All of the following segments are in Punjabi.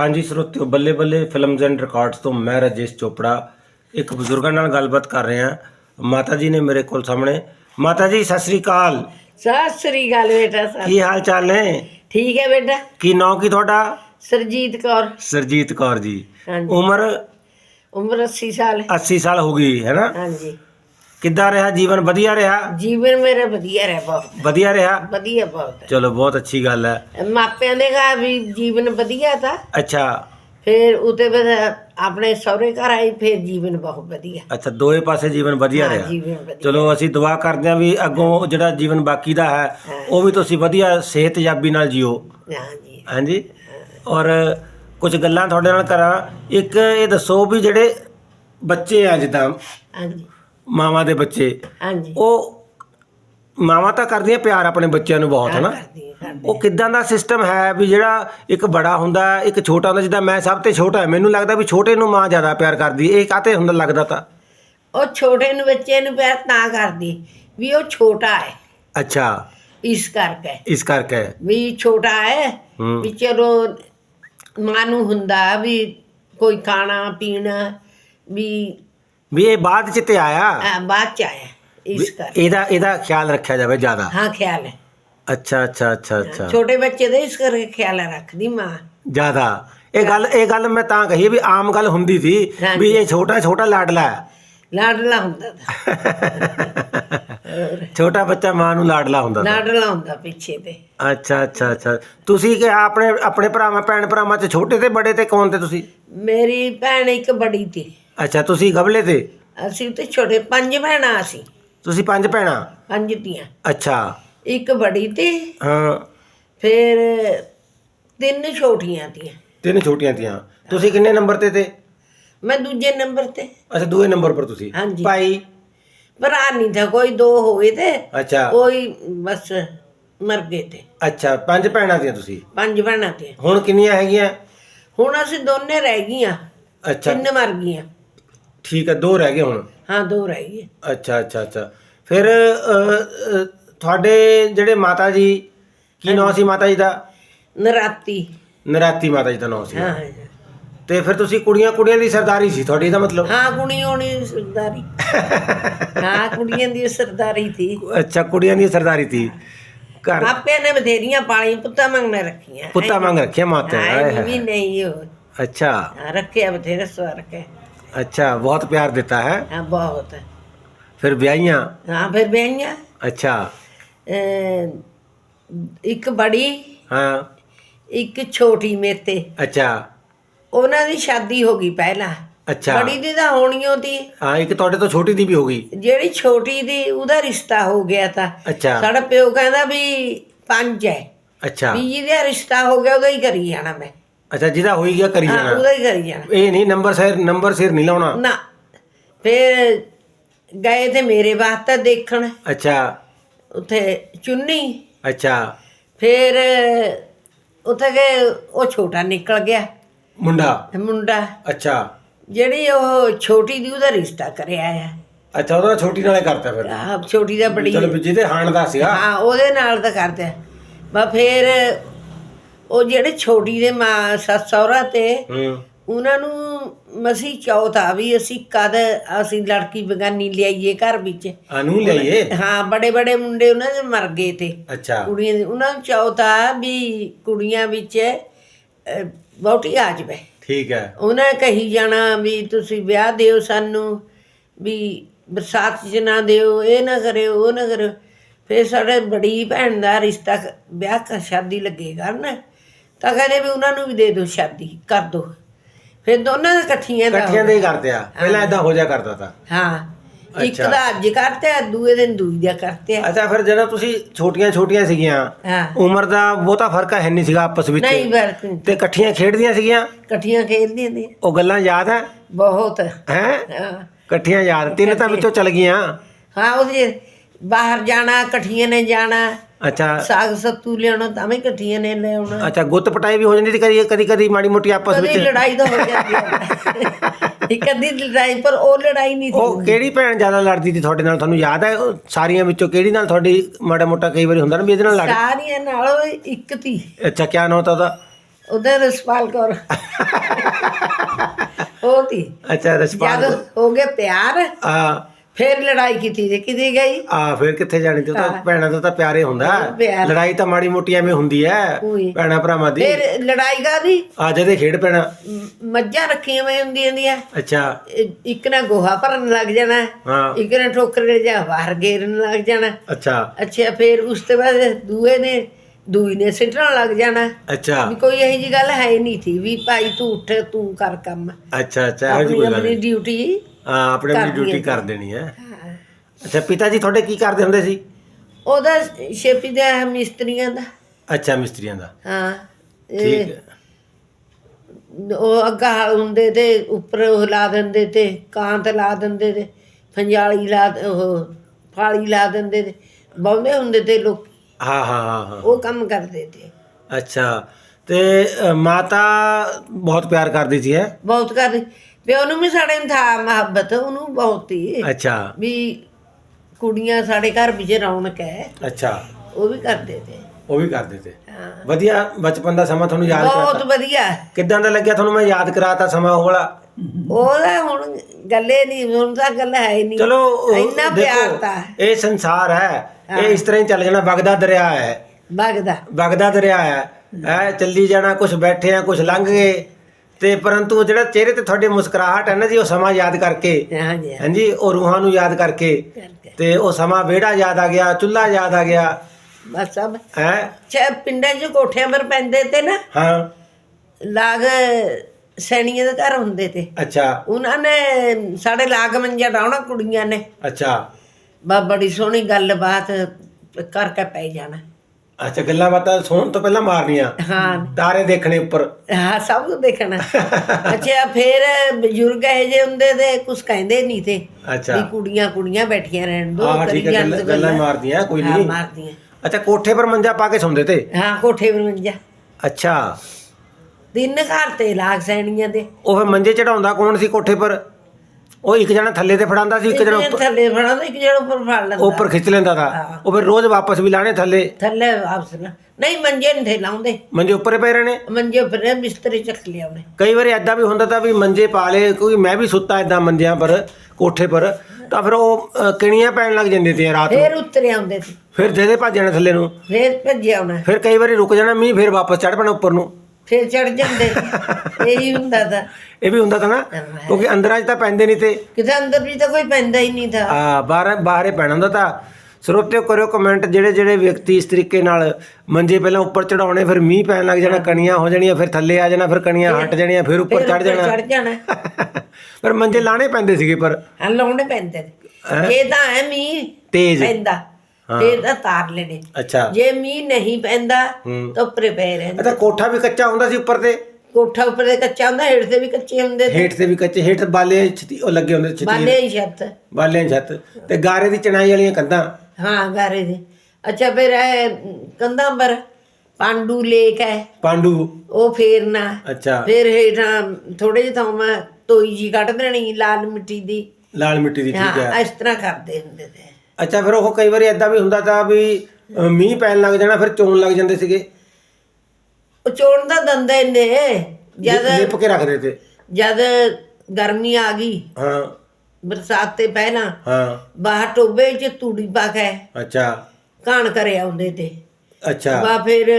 ਹਾਂਜੀ ਸਰੋਤਿਓ ਬੱਲੇ ਬੱਲੇ ਫਿਲਮਜ਼ ਐਂਡ ਰਿਕਾਰਡਸ ਤੋਂ ਮੈਂ ਰਾਜੇਸ਼ ਚੋਪੜਾ ਇੱਕ ਬਜ਼ੁਰਗਾਂ ਨਾਲ ਗੱਲਬਾਤ ਕਰ ਰਹੇ। ਮਾਤਾ ਜੀ ਨੇ ਮੇਰੇ ਕੋਲ ਸਾਹਮਣੇ। ਮਾਤਾ ਜੀ ਸਤਿ ਸ੍ਰੀ ਅਕਾਲ। ਸਤਿ ਸ੍ਰੀ ਅਕਾਲ ਬੇਟਾ ਸਰ ਕੀ ਹਾਲ ਚਾਲ ਨੇ? ਠੀਕ ਹੈ ਬੇਟਾ। ਕੀ ਨਾਂ ਕੀ ਤੁਹਾਡਾ? ਸਰਜੀਤ ਕੌਰ। ਸਰਜੀਤ ਕੌਰ ਜੀ। ਹਾਂਜੀ। ਉਮਰ? ਉਮਰ 80 ਸਾਲ। ਹੈ 80 ਸਾਲ ਹੋ ਗਈ ਹੈ ਨਾ? ਹਾਂਜੀ। ਕਿੱਦਾਂ ਰਿਹਾ? ਜੀਵਨ ਵਧੀਆ ਰਿਹਾ? ਜੀਵਨ ਮੇਰਾ ਵਧੀਆ ਰਿਹਾ ਬਹੁਤ। ਵਧੀਆ ਰਿਹਾ? ਵਧੀਆ ਬਹੁਤ। ਚਲੋ ਬਹੁਤ ਅੱਛੀ ਗੱਲ ਹੈ। ਮਾਪਿਆਂ ਦੇ ਘਰ ਵੀ ਜੀਵਨ ਵਧੀਆ ਤਾਂ। ਅੱਛਾ। ਫਿਰ ਉਤੇ ਬਾਅਦ ਆਪਣੇ ਸਹੁਰੇ ਘਰ ਆਈ ਫਿਰ ਜੀਵਨ ਬਹੁਤ ਵਧੀਆ। ਅੱਛਾ ਦੋਏ ਪਾਸੇ ਜੀਵਨ ਵਧੀਆ ਹਾਂ, ਰਿਹਾ। ਜੀਵਨ ਵਧੀਆ। ਚਲੋ ਅਸੀਂ ਦੁਆ ਕਰਦੇ ਹਾਂ ਵੀ ਅੱਗੋਂ ਜਿਹੜਾ ਜੀਵਨ ਬਾਕੀ ਦਾ ਹੈ ਉਹ ਵੀ ਤੁਸੀਂ ਵਧੀਆ ਸਿਹਤਯਾਬੀ ਨਾਲ ਜੀਓ। ਹਾਂਜੀ ਹਾਂਜੀ? ਔਰ ਕੁਝ ਗੱਲਾਂ ਤੁਹਾਡੇ ਨਾਲ ਕਰਾਂ। ਇੱਕ ਇਹ ਦੱਸੋ ਵੀ ਜਿਹੜੇ ਬੱਚੇ ਆ ਜਿੱਦਾਂ ਹਾਂਜੀ। ਮਾਵਾਂ ਦੇ ਬੱਚੇ। ਹਾਂਜੀ। ਉਹ ਮਾਵਾਂ ਤਾਂ ਕਰਦੀਆਂ ਪਿਆਰ ਆਪਣੇ ਬੱਚਿਆਂ ਨੂੰ ਬਹੁਤ ਹੈ ਨਾ ਕਰਦੀ ਹਾਂ, ਕਰਦੀ। ਉਹ ਕਿਦਾਂ ਦਾ ਸਿਸਟਮ ਹੈ ਵੀ ਜਿਹੜਾ ਇੱਕ ਬੜਾ ਹੁੰਦਾ ਹੈ, ਇੱਕ ਛੋਟਾ ਹੁੰਦਾ ਜਿੱਦਾਂ ਮੈਂ ਸਭ ਤੋਂ ਛੋਟਾ ਹੈ ਮੈਨੂੰ ਲੱਗਦਾ ਵੀ ਛੋਟੇ ਨੂੰ ਮਾਂ ਜ਼ਿਆਦਾ ਪਿਆਰ ਕਰਦੀ ਹੈ। ਇਹ ਕਾਤੇ ਹੁੰਦਾ ਲੱਗਦਾ ਤਾਂ। ਉਹ ਛੋਟੇ ਨੂੰ ਬੱਚੇ ਨੂੰ ਪਿਆਰ ਤਾਂ ਕਰਦੀ ਵੀ ਉਹ ਛੋਟਾ ਹੈ। ਅੱਛਾ। ਇਸ ਕਰਕੇ। ਇਸ ਕਰਕੇ। ਵੀ ਛੋਟਾ ਹੈ ਹੂੰ। ਵੀ ਚਲੋ ਮਾਂ ਨੂੰ ਹੁੰਦਾ ਵੀ ਕੋਈ ਖਾਣਾ ਪੀਣਾ ਵੀ ਵੀ ਇਹ ਬਾਅਦ ਚ ਤੇ ਆਇਆ। ਆ, ਬਾਅਦ ਚ ਆਇਆ। ਇਸ ਕਰ ਇਹਦਾ ਇਹਦਾ ਖਿਆਲ ਰੱਖਿਆ ਜਾਵੇ ਜ਼ਿਆਦਾ। ਹਾਂ ਖਿਆਲ ਹੈ। ਅੱਛਾ ਅੱਛਾ ਅੱਛਾ ਅੱਛਾ। ਛੋਟੇ ਬੱਚੇ ਦਾ ਇਸ ਕਰਕੇ ਖਿਆਲ ਰੱਖਦੀ ਮਾਂ। ਜ਼ਿਆਦਾ। ਇਹ ਗੱਲ ਇਹ ਗੱਲ ਮੈਂ ਤਾਂ ਕਹੀ ਵੀ ਆਮ ਗੱਲ ਹੁੰਦੀ ਸੀ। ਵੀ ਇਹ ਛੋਟਾ ਛੋਟਾ ਲਾਡਲਾ ਹੈ। ਲਾਡਲਾ ਹੁੰਦਾ ਤਾਂ। ਛੋਟਾ ਬੱਚਾ ਮਾਂ ਨੂੰ ਲਾਡਲਾ ਹੁੰਦਾ ਸੀ। ਲਾਡਲਾ ਹੁੰਦਾ ਪਿੱਛੇ ਤੇ। ਅੱਛਾ ਅੱਛਾ ਅੱਛਾ। ਤੁਸੀਂ ਕਿ ਆਪਣੇ ਆਪਣੇ ਭਰਾਵਾਂ ਭੈਣ ਭਰਾਵਾਂ ਚ ਛੋਟੇ ਤੇ ਬੜੇ ਤੇ ਕੌਣ ਤੇ ਤੁਸੀਂ? ਮੇਰੀ ਭੈਣ ਇੱਕ ਬੜੀ ਤੀ। ਅੱਛਾ ਤੁਸੀਂ ਗਬਲੇ ਤੇ? ਅਸੀਂ ਤੇ ਛੋਟੇ ਪੰਜ ਭੈਣਾਂ ਅਸੀਂ। ਤੁਸੀਂ ਪੰਜ ਭੈਣਾਂ? ਪੰਜ ਧੀਆਂ। ਅੱਛਾ। ਇੱਕ ਬੜੀ ਤੀ ਹਾਂ। ਫਿਰ ਤਿੰਨ ਛੋਟੀਆਂ ਤੀਆਂ ਤਿੰਨ ਛੋਟੀਆਂ ਤੀਆਂ ਤੁਸੀਂ ਕਿੰਨੇ ਨੰਬਰ ਤੇ ਤੇ? ਮੈਂ ਦੂਜੇ ਨੰਬਰ ਤੇ। ਅੱਛਾ ਦੂਏ ਨੰਬਰ ਪਰ ਤੁਸੀਂ। ਹਾਂਜੀ। ਭਾਈ? ਭਰਾ ਨਹੀਂ ਥਾ ਕੋਈ ਦੋ ਹੋਏ ਤੇ ਅੱਛਾ। ਕੋਈ ਬਸ ਮਰ ਗਏ ਤੇ। ਅੱਛਾ ਪੰਜ ਭੈਣਾਂ ਤੀਆਂ ਤੁਸੀਂ? ਪੰਜ ਭੈਣਾਂ ਤੇ ਹੁਣ ਕਿੰਨੀਆਂ ਹੈਗੀਆਂ? ਹੁਣ ਅਸੀਂ ਦੋਨੇ ਰਹਿ ਗਈਆਂ। ਅੱਛਾ। ਤਿੰਨ ਮਰ ਗਈਆਂ। ਠੀਕ ਹੈ ਦੋ ਰਹਿ ਗਏ ਹੁਣ? ਹਾਂ ਦੋ ਰਹਿ ਗਈਆਂ ਅੱਛਾ ਅੱਛਾ ਅੱਛਾ। ਫਿਰ ਅ, ਅ, ਤੁਹਾਡੇ ਜਿਹੜੇ ਮਾਤਾ ਜੀ ਕੀ ਨਾਮ ਸੀ ਮਾਤਾ ਜੀ ਦਾ? ਨਰਾਤੀ। ਨਰਾਤੀ ਮਾਤਾ ਜੀ ਦਾ ਨਾਮ ਸੀ। ਹਾਂ ਤੇ ਫਿਰ ਤੁਸੀਂ ਕੁੜੀਆਂ ਕੁੜੀਆਂ ਦੀ ਸਰਦਾਰੀ ਸੀ ਤੁਹਾਡੀ ਦਾ ਮਤਲਬ? ਹਾਂ ਕੁੜੀ ਹੋਣੀ ਸਰਦਾਰੀ। ਹਾਂ ਕੁੜੀਆਂ ਦੀ ਸਰਦਾਰੀ ਥੀ ਅੱਛਾ ਕੁੜੀਆਂ ਦੀ ਸਰਦਾਰੀ ਸੀ। ਘਰ ਮਾਪਿਆਂ ਨੇ ਬਥੇਰੀਆਂ ਪਾਲੀ ਪੁੱਤਾਂ ਮੰਗਣਾ ਰੱਖੀਆਂ। ਪੁੱਤਾ ਮੰਗ ਰੱਖਿਆ ਮਾਤਾ। ਹਾਂ ਹਾਏ। ਵੀ। ਨਹੀਂ ਅੱਛਾ। ਹਾਂ, ਰੱਖਿਆ ਬਥੇਰੇ ਸਵਾਰ ਕੇ ਅੱਛਾ ਬਹੁਤ ਪਿਆਰ ਦਿੱਤਾ ਹੈ। ਹਾਂ ਬਹੁਤ। ਫਿਰ ਵਿਆਹੀਆਂ? ਹਾਂ ਫਿਰ ਬਹਿਈਆਂ ਅੱਛਾ। ਇੱਕ ਬੜੀ ਹਾਂ। ਇੱਕ ਛੋਟੀ ਮੇਰੇ ਤੇ ਅੱਛਾ। ਉਹਨਾਂ ਦੀ ਸ਼ਾਦੀ ਹੋ ਗਈ ਪਹਿਲਾਂ। ਅੱਛਾ। ਬੜੀ ਦੀ ਤਾਂ ਹੋਣੀ ਹੋਤੀ ਹਾਂ ਇੱਕ ਤੁਹਾਡੇ ਤੋਂ ਛੋਟੀ ਦੀ ਵੀ ਹੋ ਗਈ। ਜਿਹੜੀ ਛੋਟੀ ਦੀ ਉਹਦਾ ਰਿਸ਼ਤਾ ਹੋ ਗਿਆ ਤਾਂ। ਅੱਛਾ। ਸਾਡਾ ਪਿਓ ਕਹਿੰਦਾ ਵੀ ਪੰਜ ਹੈ। ਅੱਛਾ। ਵੀ ਜਿਹਦਾ ਰਿਸ਼ਤਾ ਹੋ ਗਿਆ ਉਹਦਾ ਹੀ ਕਰੀ ਜਾਣਾ ਮੈਂ। ਅੱਛਾ ਜਿਹਦਾ ਹੋਈ ਗਿਆ ਕਰੀ ਹਾਂ ਜਾਣਾ। ਉਹਦਾ ਹੀ ਕਰੀ ਜਾਣਾ। ਇਹ ਨਹੀਂ ਨੰਬਰ ਸਿਰ ਨੰਬਰ ਸਿਰ ਨਹੀਂ ਲਾਉਣਾ। ਨਾ। ਫਿਰ ਗਏ ਤੇ ਮੇਰੇ ਵਾਸਤੇ ਦੇਖਣ। ਅੱਛਾ। ਉੱਥੇ ਚੁੰਨੀ। ਅੱਛਾ। ਫਿਰ ਉੱਥੇ ਗਏ ਉਹ ਛੋਟਾ ਨਿਕਲ ਗਿਆ। ਮੁੰਡਾ? ਮੁੰਡਾ। ਅੱਛਾ। ਜਿਹੜੀ ਉਹ ਛੋਟੀ ਦੀ ਉਹਦਾ ਰਿਸ਼ਤਾ ਕਰਿਆ ਆ। ਅੱਛਾ ਉਹਦਾ ਛੋਟੀ ਨਾਲੇ ਕਰਤਾ ਫਿਰ। ਆਹ ਛੋਟੀ ਦਾ ਬੜੀ ਚਲੋ ਵੀ ਜਿਹਦੇ ਹਾਣ ਦਾ ਸੀਗਾ। ਹਾਂ ਉਹਦੇ ਨਾਲ ਤਾਂ ਕਰਦੇ ਬਾ ਫਿਰ ਉਹ ਜਿਹੜੇ ਛੋਟੀ ਦੇ ਮਾਂ ਸੱਸ ਸਹੁਰਾ ਤੇ ਹੂੰ। ਉਹਨਾਂ ਨੂੰ ਮਸੀ ਚੌਥ ਆ ਵੀ ਅਸੀਂ ਕਦ ਅਸੀਂ ਲੜਕੀ ਬਗਾਨੀ ਲਿਆਈਏ ਘਰ ਵਿੱਚ। ਅਨੂ ਲਈਏ ਹਾਂ ਬੜੇ ਬੜੇ ਮੁੰਡੇ ਉਹਨਾਂ ਦੇ ਮਰ ਗਏ ਤੇ। ਅੱਛਾ। ਕੁੜੀਆਂ ਦੇ ਉਹਨਾਂ ਨੂੰ ਚੌਥ ਆ ਵੀ ਕੁੜੀਆਂ ਵਿੱਚ ਅਹ, ਵਹੁਟੀ ਆ ਜਾਵੇ। ਠੀਕ ਹੈ। ਉਹਨਾਂ ਕਹੀ ਜਾਣਾ ਵੀ ਤੁਸੀਂ ਵਿਆਹ ਦਿਓ ਸਾਨੂੰ ਵੀ ਬਰਸਾਤ 'ਚ ਨਾ ਦਿਓ ਇਹ ਨਾ ਕਰਿਓ ਉਹ ਨਾ ਕਰਿਓ। ਫਿਰ ਸਾਡੇ ਬੜੀ ਭੈਣ ਦਾ ਰਿਸ਼ਤਾ ਕ- ਵਿਆਹ ਕਰ ਸ਼ਾਦੀ ਲੱਗੇਗਾ ਨਾ। ਤਾਂ ਕਹਿੰਦੇ ਵੀ ਉਹਨਾਂ ਨੂੰ ਵੀ ਦੇ ਦਿਓ ਸ਼ਾਦੀ ਕਰ ਦਿਓ ਫਿਰ ਦੋਨਾਂ ਦਾ ਇਕੱਠੀਆਂ ਦਾ ਇਕੱਠੀਆਂ ਦੇ ਹੀ ਕਰਦੇ ਆ। ਪਹਿਲਾਂ ਇਦਾਂ ਹੋ ਜਾ ਕਰਦਾ ਤਾ। ਹਾਂ। ਇੱਕ ਅੱਛਾ। ਦਾ ਅੱਜ ਕਰਤੇ ਆ ਦੂਏ ਦਿਨ ਦੂਈ ਦਾ ਕਰਤੇ ਆ। ਅੱਛਾ ਫਿਰ ਜਦੋਂ ਤੁਸੀਂ ਛੋਟੀਆਂ ਛੋਟੀਆਂ ਸੀਗੀਆਂ ਹਾਂ। ਉਮਰ ਦਾ ਬਹੁਤਾ ਫ਼ਰਕ ਹੈ ਨਹੀਂ ਸੀਗਾ ਆਪਸ ਵਿੱਚ। ਨਹੀਂ ਨਹੀਂ। ਤੇ ਇਕੱਠੀਆਂ ਖੇਡਦੀਆਂ ਸੀਗੀਆਂ? ਇਕੱਠੀਆਂ ਖੇਡਦੀਆਂ ਨੇ। ਉਹ ਗੱਲਾਂ ਯਾਦ ਹੈ? ਬਹੁਤ। ਹੈ? ਹਾਂ। ਇਕੱਠੀਆਂ ਯਾਦ। ਤਿੰਨ ਤਾਂ ਵਿੱਚੋਂ ਚਲ ਗਈਆਂ। ਹਾਂ ਉਹਦੇ ਬਾਹਰ ਜਾਣਾ ਇਕੱਠੀਆਂ ਨੇ ਜਾਣਾ। ਅੱਛਾ। ਸਾਗ ਸੱਤੂ ਲਿਆਉਣਾ ਤਾਂ ਵੀ ਇਕੱਠੀਆਂ ਨੇ ਲਿਆਉਣਾ ਅੱਛਾ ਗੁੱਤ ਪਟਾਈ ਵੀ ਹੋ ਜਾਂਦੀ ਸੀ ਕਦੀ ਕਦੀ ਕਦੀ ਮਾੜੀ ਮੋਟੀ ਆਪਸ ਕਦੀ ਵਿੱਚ ਲੜਾਈ ਤਾਂ ਹੋ ਜਾਂਦੀ ਹੈ ਇੱਕ ਅੱਧੀ ਲੜਾਈ ਪਰ ਉਹ ਲੜਾਈ ਨਹੀਂ ਉਹ ਸੀ ਕਿਹੜੀ ਭੈਣ ਜ਼ਿਆਦਾ ਲੜਦੀ ਸੀ ਤੁਹਾਡੇ ਨਾਲ? ਤੁਹਾਨੂੰ ਯਾਦ ਹੈ ਉਹ ਸਾਰੀਆਂ ਵਿੱਚੋਂ ਕਿਹੜੀ ਨਾਲ ਤੁਹਾਡੀ ਮਾੜਾ ਮੋਟਾ ਕਈ ਵਾਰੀ ਹੁੰਦਾ ਨਾ ਵੀ ਇਹਦੇ ਨਾਲ ਲੜ ਸਾਰੀਆਂ ਨਾਲ ਉਹ ਇੱਕ ਤੀ। ਅੱਛਾ ਕਿਆ ਨਾਂ ਤਾਂ ਉਹਦਾ? ਉਹਦਾ ਰਸਪਾਲ ਕੌਰ। ਉਹ ਤੀ। ਅੱਛਾ ਰਸਪਾਲ ਜਦ ਹੋ ਗਏ ਪਿਆਰ। ਆ ਫਿਰ ਲੜਾਈ ਕੀਤੀ ਤੇ ਕਿਤੇ ਗਈ? ਆ ਫਿਰ ਕਿੱਥੇ ਜਾਣੀ ਤੇ ਉਹ ਤਾਂ ਭੈਣਾਂ ਦਾ ਤਾਂ ਪਿਆਰੇ ਹੁੰਦਾ। ਪਿਆਰ। ਲੜਾਈ ਤਾਂ ਮਾੜੀ ਮੋਟੀ ਐਵੇਂ ਹੁੰਦੀ ਐ ਹੋਈ। ਭੈਣਾਂ ਭਰਾਵਾਂ ਦੀ। ਫਿਰ ਲੜਾਈ ਕਾਦੀ ਆ ਜਦੇ ਖੇਡ ਪੈਣਾ। ਮੱਝਾਂ ਰੱਖੀਆਂ ਹੋਈਆਂ ਹੁੰਦੀਆਂ ਦੀਆਂ ਅੱਛਾ। ਇ- ਇੱਕ ਨਾ ਗੋਹਾ ਭਰਨ ਲੱਗ ਜਾਣਾ। ਹਾਂ। ਇੱਕ ਨੇ ਠੋਕਰ ਜਾ ਬਾਹਰ ਗੇਰਨ ਲੱਗ ਜਾਣਾ। ਅੱਛਾ। ਅੱਛਾ ਫਿਰ ਉਸ ਤੋਂ ਬਾਅਦ ਦੂਏ ਨੇ ਦੂਈ ਨੇ ਸਿੱਟਣ ਲੱਗ ਜਾਣਾ। ਅੱਛਾ। ਵੀ ਕੋਈ ਇਹੋ ਜੀ ਗੱਲ ਹੈ ਨਹੀਂ ਥੀ ਵੀ ਭਾਈ ਤੂੰ ਉੱਠ ਤੂੰ ਕਰ ਕੰਮ। ਅੱਛਾ ਅੱਛਾ ਇਹੋ ਜਿਹੀ ਆਪਣੀ ਕੋਈ ਗੱਲ ਆਪਣੀ ਨਹੀਂ। ਡਿਊਟੀ ਹਾਂ ਆਪਣੇ ਆਪਣੀ ਕਰਨੀ ਡਿਊਟੀ ਹੈ। ਕਰ ਦੇਣੀ ਹੈ। ਅੱਛਾ ਪਿਤਾ ਜੀ ਤੁਹਾਡੇ ਕੀ ਕਰਦੇ ਹੁੰਦੇ ਸੀ? ਉਹਦਾ ਛੇਪੀ ਦਾ ਹੈ ਮਿਸਤਰੀਆਂ ਦਾ। ਅੱਛਾ ਮਿਸਤਰੀਆਂ ਦਾ। ਹਾਂ ਇਹ ਠੀਕ ਹੈ। ਉਹ ਅੱਗਾ ਹੁੰਦੇ ਤੇ ਉੱਪਰ ਉਹ ਲਾ ਦਿੰਦੇ ਤੇ ਕਾਂਤ ਲਾ ਦਿੰਦੇ ਤੇ ਫੰਜਾਲੀ ਲਾ ਉਹ ਫਾਲੀ ਲਾ ਦਿੰਦੇ ਤੇ ਬਹੁੰਦੇ ਹੁੰਦੇ ਤੇ ਲੋਕ। ਹਾਂ ਹਾਂ ਹਾਂ ਹਾਂ। ਉਹ ਕੰਮ ਕਰਦੇ ਤੇ। ਅੱਛਾ ਤੇ ਅ, ਮਾਤਾ ਬਹੁਤ ਪਿਆਰ ਕਰਦੀ ਸੀ ਹੈ? ਬਹੁਤ ਕਰਦੇ। ਪਿਓ ਨੂੰ ਵੀ ਸਾਡੇ ਨੂੰ ਥਾ ਮੁਹੱਬਤ ਉਹਨੂੰ ਬਹੁਤ ਹੀ। ਅੱਛਾ। ਵੀ ਕੁੜੀਆਂ ਸਾਡੇ ਘਰ ਵਿੱਚ ਰੌਣਕ ਹੈ। ਅੱਛਾ। ਉਹ ਵੀ ਕਰਦੇ ਤੇ। ਉਹ ਵੀ ਕਰਦੇ ਤੇ। ਹਾਂ। ਵਧੀਆ ਬਚਪਨ ਦਾ ਸਮਾਂ ਤੁਹਾਨੂੰ ਯਾਦ ਬਹੁਤ ਕਰਾਤਾ ਵਧੀਆ। ਕਿੱਦਾਂ ਦਾ ਲੱਗਿਆ ਤੁਹਾਨੂੰ ਮੈਂ ਯਾਦ ਕਰਾਤਾ ਸਮਾਂ ਉਹ ਵਾਲਾ? ਉਹਦਾ ਹੁਣ ਗੱਲੇ ਨਹੀਂ ਹੁਣ ਤਾਂ ਗੱਲ ਹੈ ਹੀ ਨਹੀਂ। ਚਲੋ ਉਹ ਇੰਨਾ ਪਿਆਰ ਦੇਖੋ ਤਾਂ। ਇਹ ਸੰਸਾਰ ਹੈ। ਇਹ ਇਸ ਤਰ੍ਹਾਂ ਹੀ ਚੱਲ ਜਾਣਾ ਵਗਦਾ ਦਰਿਆ ਹੈ। ਵਗਦਾ। ਵਗਦਾ ਦਰਿਆ ਹੈ। ਹੈ ਚੱਲੀ ਜਾਣਾ ਕੁਝ ਬੈਠੇ ਆ ਕੁਝ ਲੰਘ ਗਏ। ਤੇ ਪਰੰਤੂ ਜਿਹੜਾ ਚਿਹਰੇ ਤੇ ਤੁਹਾਡੀ ਮੁਸਕਰਾਹਟ ਹੈ ਨਾ ਜੀ ਉਹ ਸਮਾਂ ਯਾਦ ਕਰਕੇ ਹਾਂਜੀ ਹਾਂਜੀ। ਉਹ ਰੂਹਾਂ ਨੂੰ ਯਾਦ ਕਰਕੇ ਕਰਕੇ। ਤੇ ਉਹ ਸਮਾਂ ਵਿਹੜਾ ਯਾਦ ਆ ਗਿਆ ਚੁੱਲ੍ਹਾ ਯਾਦ ਆ ਗਿਆ। ਬਸ ਸਭ। ਹੈ? ਛੇ ਪਿੰਡਾਂ 'ਚ ਕੋਠਿਆਂ ਪਰ ਪੈਂਦੇ ਤੇ ਨਾ ਹਾਂ। ਲਾਗ ਸੈਣੀਆਂ ਦੇ ਘਰ ਹੁੰਦੇ ਤੇ। ਅੱਛਾ। ਉਹਨਾਂ ਨੇ ਸਾਡੇ ਲਾਗ ਮੰਜਾ ਡਾਉਣਾ ਕੁੜੀਆਂ ਨੇ। ਅੱਛਾ। ਬਾ ਬੜੀ ਸੋਹਣੀ ਗੱਲਬਾਤ ਕਰਕੇ ਪੈ ਜਾਣਾ। ਅੱਛਾ ਗੱਲਾਂ ਬਾਤਾਂ ਸੁਣਨ ਤੋਂ ਪਹਿਲਾਂ ਮਾਰਨੀਆਂ। ਹਾਂ। ਤਾਰੇ ਦੇਖਣੇ ਉੱਪਰ। ਹਾਂ ਸਭ ਕੁਝ ਦੇਖਣਾ। ਅੱਛਾ ਫਿਰ ਬਜ਼ੁਰਗ ਇਹ ਜੇ ਹੁੰਦੇ ਤੇ ਕੁਝ ਕਹਿੰਦੇ ਨਹੀਂ ਤੇ ਅੱਛਾ। ਵੀ ਕੁੜੀਆਂ ਕੁੜੀਆਂ ਬੈਠੀਆਂ ਰਹਿਣ ਦੋ ਹਾਂ ਠੀਕ ਹੈ ਗੱਲਾਂ- ਮਾਰਦੀਆਂ ਕੋਈ ਹਾਂ ਨਹੀਂ। ਮਾਰਦੀਆਂ। ਅੱਛਾ ਕੋਠੇ ਪਰ ਮੰਜਾ ਪਾ ਕੇ ਸੌਂਦੇ ਤੇ? ਹਾਂ ਕੋਠੇ ਪਰ ਮੰਜਾ। ਅੱਛਾ। ਤਿੰਨ ਘਰ ਤੇ ਲਾਗ ਸੈਣੀਆਂ ਦੇ ਉਹ ਫਿਰ ਮੰਜੇ ਚੜਾਉਂਦਾ ਕੌਣ ਸੀ ਕੋਠੇ ਪਰ? ਉਹ ਇੱਕ ਜਣਾ ਥੱਲੇ ਤੇ ਫੜਾਉਂਦਾ ਸੀ ਇੱਕ ਜਣਾ ਇੱਕ ਥੱਲੇ ਫੜਾ ਇੱਕ ਜਿਹੜਾ ਉੱਪਰ ਫੜ ਲੈਂਦਾ। ਉੱਪਰ ਖਿੱਚ ਲੈਂਦਾ ਹਾਂ। था ਉਹ ਫਿਰ ਰੋਜ਼ ਵਾਪਸ ਵੀ ਲਾਣੇ ਥੱਲੇ। ਥੱਲੇ ਵਾਪਸ ਨਾ ਨਹੀਂ ਮੰਜੇ ਨਹੀਂ ਥੇ ਲਾਉਂਦੇ। ਮੰਜੇ ਉੱਪਰ ਪਏ ਰਹਿਣੇ। ਮੰਜੇ ਉੱਪਰ ਬਿਸਤਰੇ ਚੱਕ ਲਿਆ ਉਹਨੇ। ਕਈ ਵਾਰੀ ਐਦਾਂ ਵੀ ਹੁੰਦਾ ਤਾਂ ਵੀ ਮੰਜੇ ਪਾ ਲੇ ਕੋਈ ਮੈਂ ਵੀ ਸੁੱਤਾ ਐਦਾਂ ਮੰਜਿਆਂ ਪਰ ਕੋਠੇ ਪਰ ਤਾਂ ਫਿਰ ਉਹ ਅ, ਕਿਣੀਆਂ ਪੈਣ ਲੱਗ ਜਾਂਦੇ ਤੇ ਰਾਤ ਨੂੰ। ਫੇਰ ਉੱਤਰੇ ਆਉਂਦੇ ਸੀ। ਫਿਰ ਦੇ ਦੇ ਭੱਜ ਜਾਣਾ ਥੱਲੇ ਨੂੰ। ਫੇਰ ਭੱਜਿਆ ਆਉਣਾ ਫਿਰ ਕਈ ਵਾਰੀ ਰੁਕ ਜਾਣਾ ਮੀਂਹ ਫਿਰ ਵਾਪਸ ਚੜ ਪੈਣਾ ਉੱਪਰ ਨੂੰ। ਫੇਰ ਚੜ ਜਾਂਦੇ। ਇਹੀ ਹੁੰਦਾ ਤਾਂ। ਇਹ ਵੀ ਹੁੰਦਾ ਤਾਂ ਨਾ ਕਿਉਂਕਿ ਅੰਦਰਾਂ 'ਚ ਤਾਂ ਪੈਂਦੇ ਨਹੀਂ ਤੇ। ਕਿਤੇ ਅੰਦਰ ਵੀ ਤਾਂ ਕੋਈ ਪੈਂਦਾ ਹੀ ਨਹੀਂ ਥਾ ਆ ਬਾਹਰ ਬਾਹਰੇ ਪੈਣਾ ਹੁੰਦਾ ਤਾਂ। ਸਰੋਤਿਓ ਕਰਿਓ ਕਮੈਂਟ ਜਿਹੜੇ ਜਿਹੜੇ ਵਿਅਕਤੀ ਇਸ ਤਰੀਕੇ ਨਾਲ ਮੰਜੇ ਪਹਿਲਾਂ ਉੱਪਰ ਚੜਾਉਣੇ ਫਿਰ ਮੀਂਹ ਪੈਣ ਲੱਗ ਜਾਣਾ ਕਣੀਆਂ ਹੋ ਜਾਣੀਆਂ ਫਿਰ ਥੱਲੇ ਆ ਜਾਣਾ ਫਿਰ ਕਣੀਆਂ ਹਟ ਜਾਣੀਆਂ ਫਿਰ ਉੱਪਰ ਚੜ ਜਾਣਾ। ਚੜ ਜਾਣਾ। ਪਰ ਮੰਜੇ ਲਾਣੇ ਪੈਂਦੇ ਸੀਗੇ ਪਰ ਹਾਂ ਲਾਉਣੇ ਪੈਂਦੇ ਇਹ ਤਾਂ ਐ ਮੀਂਹ ਤੇਜ਼। ਪੈਂਦਾ। ਤੇ ਤਾਂ ਤਾਰ ਲੈਣੇ। ਅੱਛਾ। ਜੇ ਮੀਂਹ ਨਹੀਂ ਪੈਂਦਾ ਹੂੰ। ਤਾਂ ਉੱਪਰੇ ਪਏ ਰਹਿੰਦੇ। ਅੱਛਾ ਕੋਠਾ ਵੀ ਕੱਚਾ ਹੁੰਦਾ ਸੀ ਉੱਪਰ ਤੇ? ਕੋਠਾ ਉੱਪਰ ਦੇ ਕੱਚਾ ਹੁੰਦਾ ਹੇਠ ਤੇ ਵੀ ਕੱਚੇ ਹੁੰਦੇ ਤੇ ਹੇਠ ਤੇ ਵੀ ਕੱਚੇ ਹੇਠ ਬਾਲੇ ਛਤੀ ਉਹ ਲੱਗੇ ਹੁੰਦੇ ਛਤੀ ਬਾਲੇ ਹੀ ਛੱਤ। ਬਾਲਿਆਂ ਦੀ ਛੱਤ। ਤੇ ਗਾਰੇ ਦੀ ਚਣਾਈ ਵਾਲੀਆਂ ਕੰਧਾਂ? ਹਾਂ ਗਾਰੇ ਦੇ। ਅੱਛਾ ਫਿਰ ਇਹ ਕੰਧਾਂ ਪਰ ਪਾਂਡੂ ਲੇਕ ਹੈ ਪਾਂਡੂ। ਉਹ ਫੇਰਨਾ। ਅੱਛਾ। ਫਿਰ ਹੇਠਾਂ ਥੋੜੇ ਜਿਹੇ ਥਾਂ ਮੈਂ ਤੋਈ ਜੀ ਕੱਢ ਦੇਣੀ ਲਾਲ ਮਿੱਟੀ ਦੀ। ਲਾਲ ਮਿੱਟੀ ਦੀ ਠੀਕ ਹੈ ਹਾਂ ਇਸ ਤਰ੍ਹਾਂ ਕਰਦੇ ਹੁੰਦੇ ਤੇ। ਅੱਛਾ ਫਿਰ ਉਹ ਕਈ ਵਾਰੀ ਐਦਾਂ ਵੀ ਹੁੰਦਾ ਤਾਂ ਵੀ ਅ, ਮੀਂਹ ਪੈਣ ਲੱਗ ਜਾਣਾ ਫਿਰ ਚੋਣ ਲੱਗ ਜਾਂਦੇ ਸੀਗੇ। ਉਹ ਚੋਣ ਦਾ ਦੰਦੇ ਨੇ ਜਦ ਲਿਪ ਕੇ ਰੱਖਦੇ ਤੇ। ਜਦ ਗਰਮੀ ਆ ਗਈ ਹਾਂ। ਬਰਸਾਤ ਤੇ ਪਹਿਲਾਂ ਹਾਂ। ਬਾਹਰ ਟੋਬੇ 'ਚ ਤੂੜੀ ਪਾ ਕੇ ਅੱਛਾ। ਕਾਣ ਕਰੇ ਆਉਂਦੇ ਤੇ। ਅੱਛਾ। ਬਾ ਫਿਰ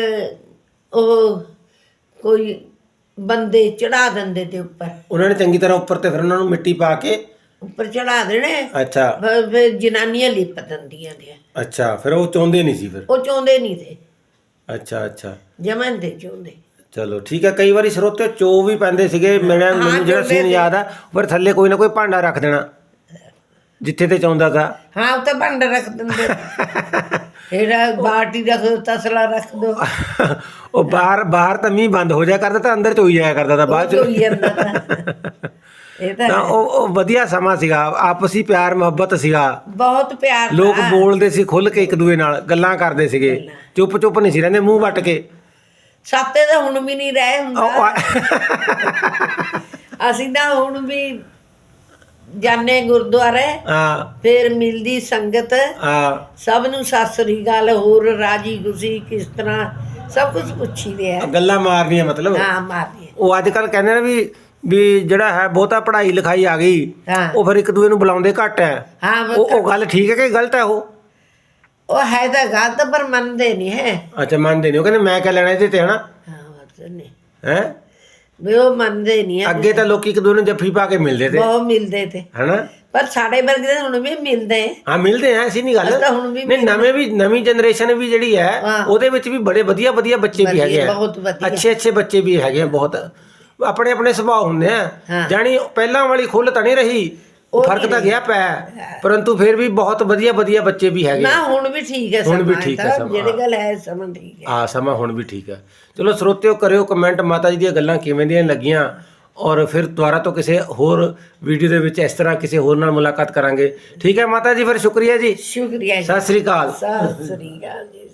ਉਹ ਕੋਈ ਬੰਦੇ ਚੜਾ ਦਿੰਦੇ ਤੇ ਉੱਪਰ। ਉਹਨਾਂ ਨੇ ਚੰਗੀ ਤਰ੍ਹਾਂ ਉੱਪਰ ਤੇ ਫਿਰ ਉਹਨਾਂ ਨੂੰ ਮਿੱਟੀ ਪਾ ਕੇ ਉੱਪਰ ਚੜਾ ਦੇਣੇ। ਅੱਛਾ। ਫਿਰ ਫਿਰ ਜਨਾਨੀਆਂ ਲਿਪ ਦਿੰਦੀਆਂ ਨੇ। ਅੱਛਾ ਫਿਰ ਉਹ ਚਾਹੁੰਦੇ ਨਹੀਂ ਸੀ ਫਿਰ? ਉਹ ਚਾਹੁੰਦੇ ਨਹੀਂ ਤੇ ਅੱਛਾ ਅੱਛਾ। ਜਮਨ ਦੇ ਚਾਹੁੰਦੇ। ਚਲੋ ਠੀਕ ਹੈ ਕਈ ਵਾਰੀ ਸਰੋਤੇ ਚੋ ਵੀ ਪੈਂਦੇ ਸੀਗੇ ਮੇਰਾ ਮੈਨੂੰ ਜਿਹੜਾ ਸੀਨ ਯਾਦ ਆ ਪਰ ਥੱਲੇ ਕੋਈ ਨਾ ਕੋਈ ਭਾਂਡਾ ਰੱਖ ਦੇਣਾ। ਜਿੱਥੇ ਤੇ ਚਾਹੁੰਦਾ ਤਾਂ ਹਾਂ ਉੱਤੇ ਭਾਂਡਾ ਰੱਖ ਦਿੰਦੇ। ਇਹਦਾ ਬਾਟੀ ਰੱਖ ਦੋ ਤਸਲਾ ਰੱਖ ਦੋ। ਉਹ ਬਾਹਰ ਬਾਹਰ ਤਾਂ ਮੀਂਹ ਬੰਦ ਹੋ ਜਾਇਆ ਕਰਦਾ ਤਾਂ ਅੰਦਰ ਚੋਈ ਜਾਇਆ ਕਰਦਾ ਤਾਂ ਬਾਅਦ ਚ। ਹੋਈ ਜਾਂਦਾ ਤਾਂ। ਇਹ ਤਾਂ ਤਾਂ ਉਹ ਉਹ ਵਧੀਆ ਸਮਾਂ ਸੀਗਾ ਆਪਸੀ ਪਿਆਰ ਮੁਹੱਬਤ ਸੀਗਾ। ਬਹੁਤ ਪਿਆਰ ਲੋਕ ਬੋਲਦੇ ਸੀ ਖੁੱਲ ਕੇ ਇੱਕ ਦੂਏ ਨਾਲ ਗੱਲਾਂ ਕਰਦੇ ਸੀਗੇ। ਚੁੱਪ ਚੁੱਪ ਨਹੀਂ ਸੀ ਰਹਿੰਦੇ ਮੂੰਹ ਵੱਟ ਕੇ। ਸਾਤੇ ਤਾਂ ਹੁਣ ਵੀ ਨਹੀਂ ਰਹੇ ਹੁੰਦਾ। ਉਹ ਅਸੀਂ ਤਾਂ ਹੁਣ ਵੀ ਜਾਣੇ ਗੁਰਦੁਆਰੇ। ਹਾਂ। ਫਿਰ ਮਿਲਦੀ ਸੰਗਤ। ਹਾਂ। ਸਭ ਨੂੰ ਸਤਿ ਸ੍ਰੀ ਅਕਾਲ ਹੋਰ ਰਾਜੀ ਖੁਸ਼ੀ ਕਿਸ ਤਰ੍ਹਾਂ ਸਭ ਕੁਝ ਪੁੱਛੀਦੇ ਆ। ਗੱਲਾਂ ਮਾਰਨੀਆਂ ਮਤਲਬ। ਹਾਂ ਮਾਰਦੀ ਉਹ ਅੱਜ ਕੱਲ ਕਹਿੰਦੇ ਨੇ ਵੀ ਵੀ ਜਿਹੜਾ ਹੈ ਬਹੁਤਾ ਪੜ੍ਹਾਈ ਲਿਖਾਈ ਆ ਗਈ ਹਾਂ। ਉਹ ਫਿਰ ਇੱਕ ਦੂਏ ਨੂੰ ਬੁਲਾਉਂਦੇ ਘੱਟ ਹੈ। ਹਾਂ ਉਹ ਉਹ ਉਹ ਗੱਲ ਠੀਕ ਹੈ ਕਿ ਗਲਤ ਹੈ ਉਹ? ਉਹ ਹੈ ਤਾਂ ਗਲਤ ਪਰ ਮੰਨਦੇ ਨਹੀਂ ਹੈ। ਅੱਛਾ ਮੰਨਦੇ ਨਹੀਂ। ਉਹ ਕਹਿੰਦੇ ਮੈਂ ਕਿਆ ਲੈਣਾ ਇਹਦੇ ਤੇ ਹਨਾ? ਹਾਂ ਉਹ ਤਾਂ ਨਹੀਂ ਹੈ? ਵੀ ਉਹ ਮੰਨਦੇ ਨਹੀਂ ਆ ਅੱਗੇ ਤਾਂ ਲੋਕੀ ਇੱਕ ਦੂਏ ਨੂੰ ਜੱਫੀ ਪਾ ਕੇ ਮਿਲਦੇ ਤੇ। ਬਹੁਤ ਮਿਲਦੇ ਤੇ। ਹਨਾ? ਪਰ ਸਾਡੇ ਵਰਗੇ ਤਾਂ ਹੁਣ ਵੀ ਮਿਲਦੇ। ਆ ਹਾਂ ਮਿਲਦੇ ਆ ਐਸੀ ਨਹੀਂ ਗੱਲ। ਅਸੀਂ ਤਾਂ ਹੁਣ ਵੀ ਨਹੀਂ ਨਵੇਂ ਵੀ ਨਵੀਂ ਜਨਰੇਸ਼ਨ ਵੀ ਜਿਹੜੀ ਹੈ ਹਾਂ। ਉਹਦੇ ਵਿੱਚ ਵੀ ਬੜੇ ਵਧੀਆ ਵਧੀਆ ਬੱਚੇ ਵੀ ਵਧੀਆ, ਹੈਗੇ ਆ ਬਹੁਤ ਵਧੀਆ। ਅੱਛੇ ਅੱਛੇ ਬੱਚੇ ਵੀ ਹੈਗੇ ਆ ਬਹੁਤ। ਆਪਣੇ ਆਪਣੇ ਸੁਭਾਅ ਹੁੰਦੇ ਆ। ਹਾਂ। ਜਾਣੀ ਪਹਿਲਾਂ ਵਾਲੀ ਖੁੱਲ ਤਾਂ ਨਹੀਂ ਰਹੀ ਫ਼ਰਕ ਤਾਂ ਗਿਆ ਪਿਆ। ਪਰੰਤੂ ਫਿਰ ਵੀ ਬਹੁਤ ਵਧੀਆ ਵਧੀਆ ਬੱਚੇ ਵੀ ਹੈਗੇ। ਨਾ ਹੁਣ ਵੀ ਠੀਕ ਹੈ ਹੁਣ ਵੀ ਸਮਾਂ ਠੀਕ ਹੈ ਤਾਂ, ਸਮਾਂ। ਜਿਹੜੀ ਗੱਲ ਹੈ ਸਮਾਂ ਠੀਕ ਹੈ। ਆ ਸਮਾਂ ਹੁਣ ਵੀ ਠੀਕ ਹੈ। ਚਲੋ ਸਰੋਤਿਓ ਕਰਿਓ ਕਮੈਂਟ ਮਾਤਾ ਜੀ ਦੀਆਂ ਗੱਲਾਂ ਕਿਵੇਂ ਦੀਆਂ ਲੱਗੀਆਂ? ਔਰ ਫਿਰ ਦੁਬਾਰਾ ਤੋਂ ਕਿਸੇ ਹੋਰ ਵੀਡੀਓ ਦੇ ਵਿੱਚ ਇਸ ਤਰ੍ਹਾਂ ਕਿਸੇ ਹੋਰ ਨਾਲ ਮੁਲਾਕਾਤ ਕਰਾਂਗੇ। ਠੀਕ ਹੈ ਮਾਤਾ ਜੀ ਫਿਰ ਸ਼ੁਕਰੀਆ ਜੀ। ਸ਼ੁਕਰੀਆ ਜੀ। ਸਤਿ ਸ੍ਰੀ ਅਕਾਲ। ਸਤਿ ਸ੍ਰੀ ਅਕਾਲ ਜੀ।